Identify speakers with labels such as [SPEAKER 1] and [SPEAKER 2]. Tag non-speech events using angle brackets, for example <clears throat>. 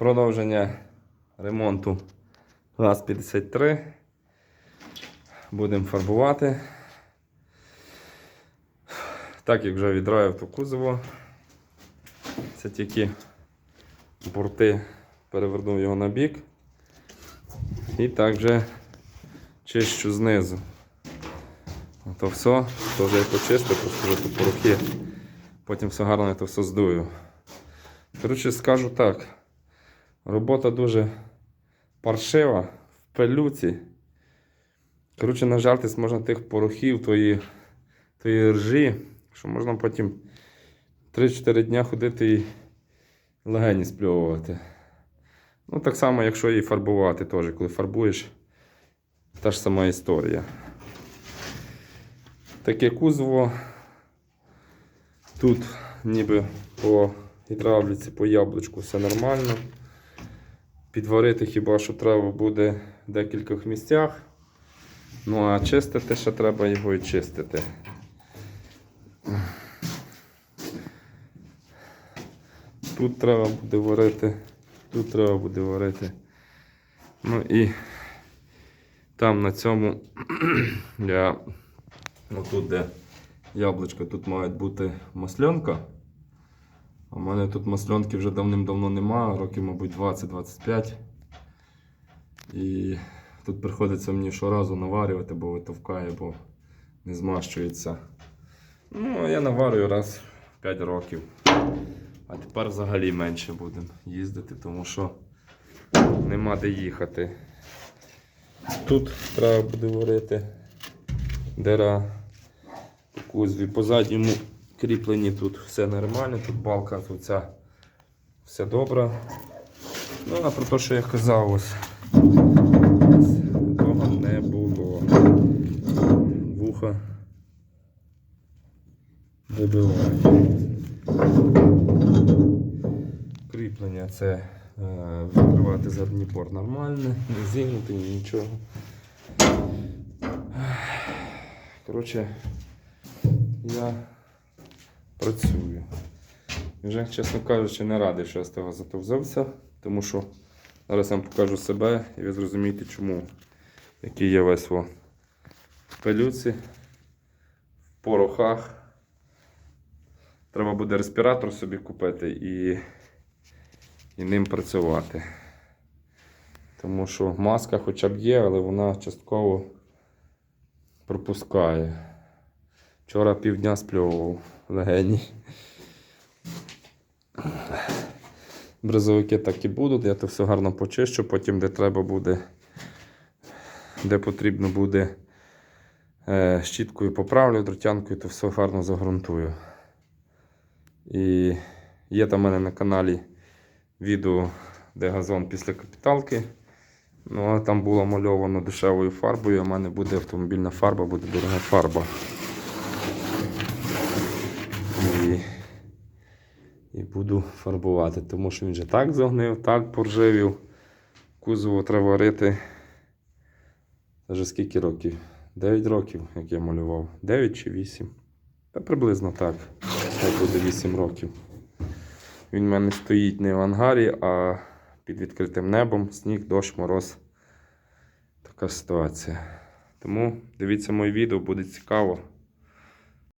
[SPEAKER 1] Продовження ремонту ГАЗ-53. Будемо фарбувати. Так як вже відраїв то кузово. Це тільки борти перевернув його на бік. І так вже чищу знизу. То все, то вже я почистив, просто тут порохи. Потім все гарно я то все здую. Коротше, скажу так. Робота дуже паршива, в пилюці. Коротше, нажартись можна тих порохів, тої, тої ржі, що можна потім 3-4 дня ходити і легені спльовувати. Ну, так само, якщо її фарбувати теж, коли фарбуєш, та ж сама історія. Таке кузово. Тут ніби по гідравліці, по яблучку все нормально. Підварити хіба що треба буде в декількох місцях. Ну а чистити ще треба його і чистити. Тут треба буде варити, тут треба буде варити. Ну і там на цьому <clears throat> я отут, де яблучко, тут має бути масльонка. В мене тут масльонки вже давним-давно нема, років, мабуть, 20-25. І тут приходиться мені щоразу наварювати, бо витовкає, бо не змащується. Ну, а я наварюю раз в 5 років. А тепер взагалі менше будемо їздити, тому що нема де їхати. Тут треба буде варити дира по кузові. По задньому кріпленні тут все нормально, тут балка, тут ця все добре. Ну, а про те, що я казав, ось того не було. Вуха вибивають. Кріплення це е, відкривати задній пор нормальне, не зігнути, ні нічого. Коротше, я працюю. І Вже, чесно кажучи, не радий, що я з того зато взявся, тому що зараз я вам покажу себе і ви зрозумієте, чому. Який я весь в пилюці, в порохах. Треба буде респіратор собі купити і, і ним працювати. Тому що маска хоча б є, але вона частково пропускає. Вчора півдня спльовував легені. Бризовики так і будуть, я то все гарно почищу, потім де треба буде, де потрібно буде е, щіткою поправлю, дротянкою, то все гарно загрунтую. І є там у мене на каналі відео, де газон після капіталки. Ну, а там було мальовано дешевою фарбою, а в мене буде автомобільна фарба, буде дорога фарба. І, і буду фарбувати, тому що він вже так загнив, так поржавів. Кузово треба варити. Вже скільки років? 9 років, як я малював. 9 чи 8. Та приблизно так. Хай буде 8 років. Він в мене стоїть не в ангарі, а під відкритим небом, сніг, дощ, мороз. Така ситуація. Тому дивіться моє відео, буде цікаво.